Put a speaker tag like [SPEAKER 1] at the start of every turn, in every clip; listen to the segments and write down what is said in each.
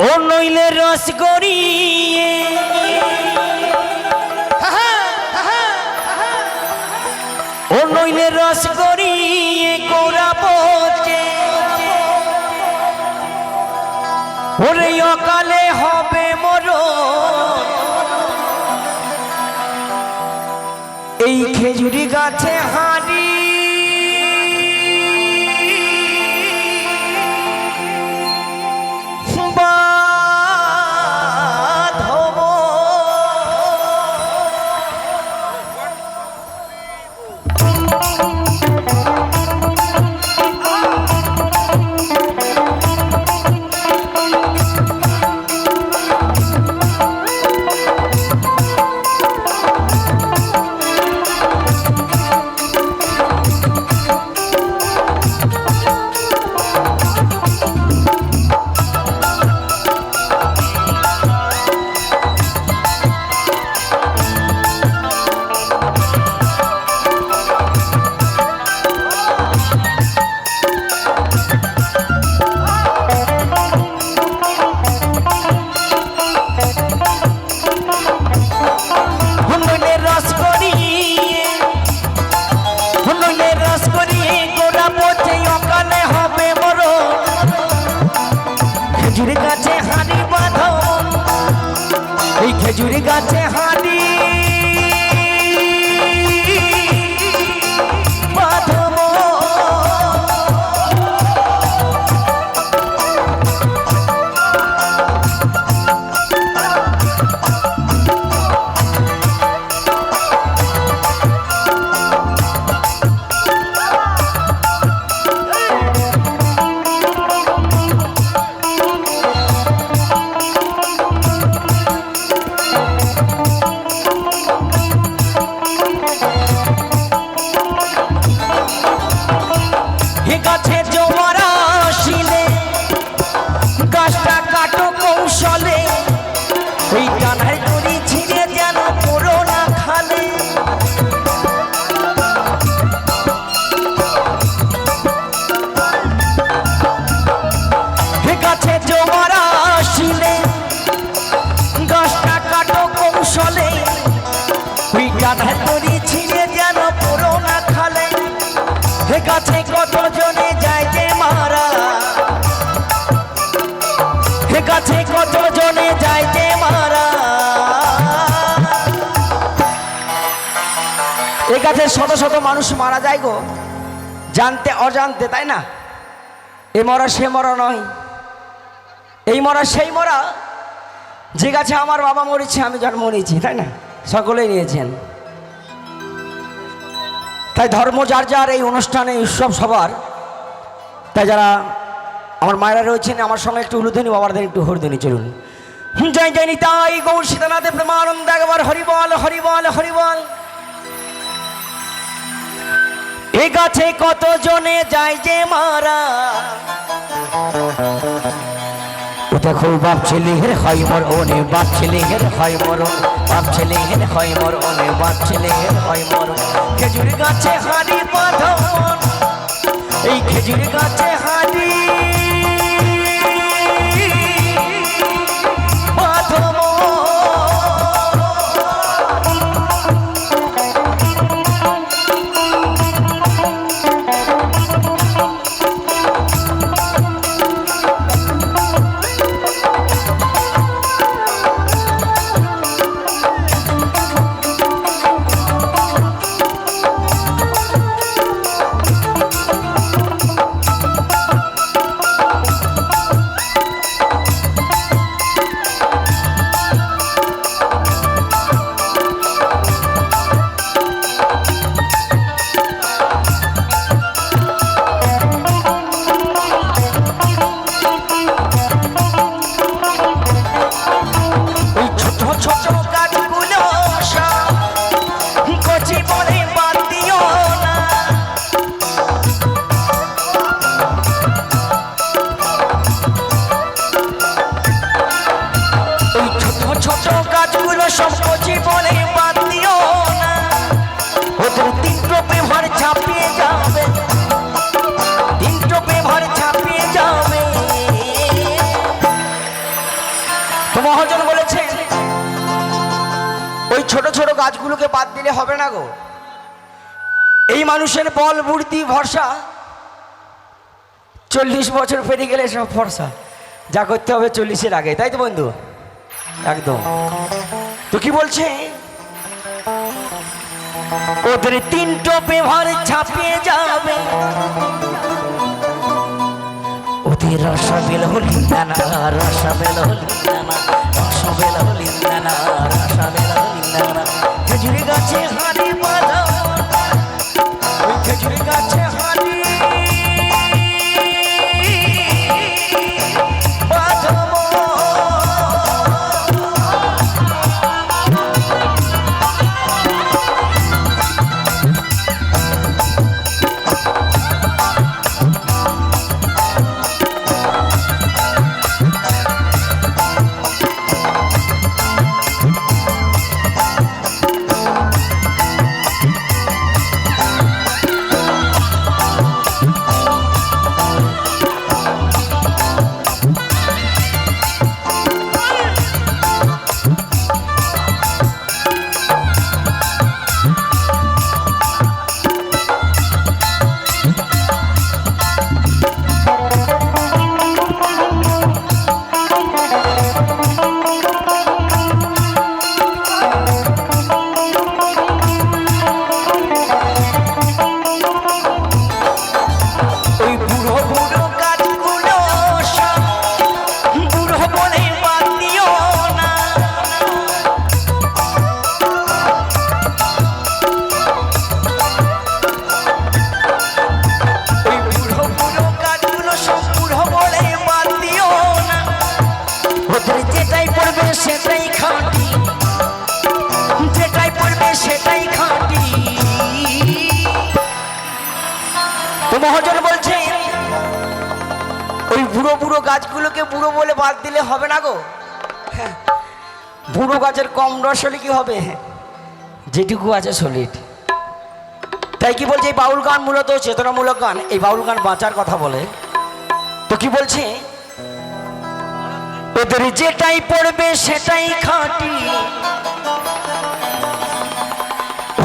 [SPEAKER 1] ও নইলে রস গড়িয়ে। ও নইলে রস গড়িয়ে কোরাবো ওরে অকালে হবে মর এই খেজুরি গাছে হাঁড়ি এ কাছে কত জনে যায় যে মারা? এ কাছে শত শত মানুষ মারা যায় গো। জানতে অজান্তে, তাই না? এ মরা, সে মরা নয়। এই মরা, সেই মরা। যে গাছে আমার বাবা মরেছে, আমি জন্ম নিয়েছি, তাই না? সকলেই নিয়েছেন। তাই ধর্ম যার যার, এই অনুষ্ঠানে উৎসব সবার। তাই যারা আমার মায়েরা রয়েছেন, আমার সঙ্গে একটু উলুধ্বনি বাবাদের একটু হরিধ্বনি, চলুন। জয় জয় নিতাই গৌর সীতানাথে প্রেমানন্দ, একবার হরিবল হরিবল হরিবল। এ গাছে কত জনে যায় যে মারা? দেখো, বাপ ছেলে হের হয় মর ওনে বাপ ছেলে হের হয় মর বাপ ছেলে হের হয় মর ওনে বাপ ছেলে হের হয় মর খেজুর গাছে হাড়ি বাঁধন, এই খেজুর গাছে হাড়ি গাছগুলোকে বাদ দিলে হবে না গো। এই মানুষের বল, বুদ্ধি, ভরসা চল্লিশ বছর পেরিয়ে গেলে সব ভরসা। যা করতে হবে চল্লিশের আগে, তাই তো বন্ধু? একদম। তো কি বলছে? ওদের তিনটো ভর ছাপিয়ে যাবে। ওদের রসবেল হলি নানা রসবেল হলি নানা রসবেল হলি নানা রসবেল হলি নানা খেজুরি গাছে হাড়ি বাঁধা মহাজন বলছে ওই বুড়ো বুড়ো গাছগুলোকে বুড়ো বলে বাদ দিলে হবে না গো। হ্যাঁ, বুড়ো গাছের কম রস হলে কি হবে? যেটুকু আছে সলিড। তাই কি বলছে এই বাউল গান মূলত চেতনামূলক গান এই বাউল গান বাঁচার কথা বলে। তো কি বলছে ওদের যেটাই পড়বে সেটাই খাঁটি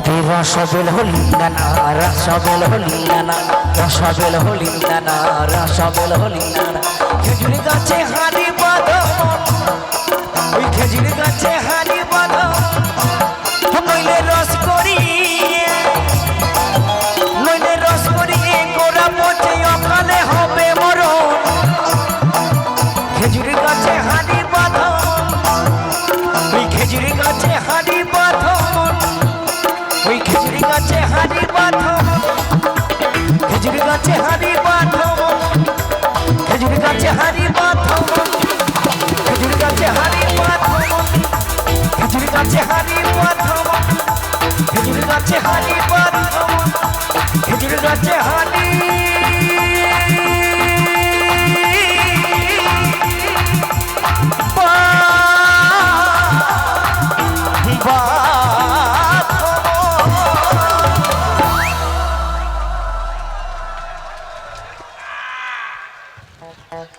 [SPEAKER 1] ওদের রসবেল হলিঙ্গানা রসবেল হলিঙ্গানা রসবেল হলিঙ্গানা রসবেল হলিঙ্গানা খেজুরি গাছে হারি বাঁধ, ওই খেজুরি গাছে হারি বাঁধ। নইলে গাছে হাড়ি